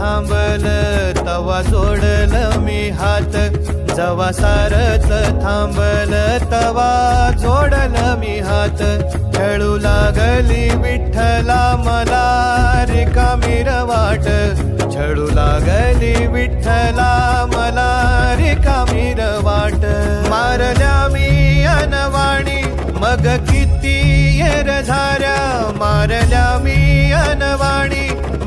थांबल तवा जोडल मी हात. जवा सारच थांबल तवा जोडल मी हात. खेळू लागली विठ्ठला मला रिकामी वाट. छळू लागली विठ्ठला मला रिकामी वाट. मारल्या मी अनवाणी मग किती येर झाऱ्या मारल्या मी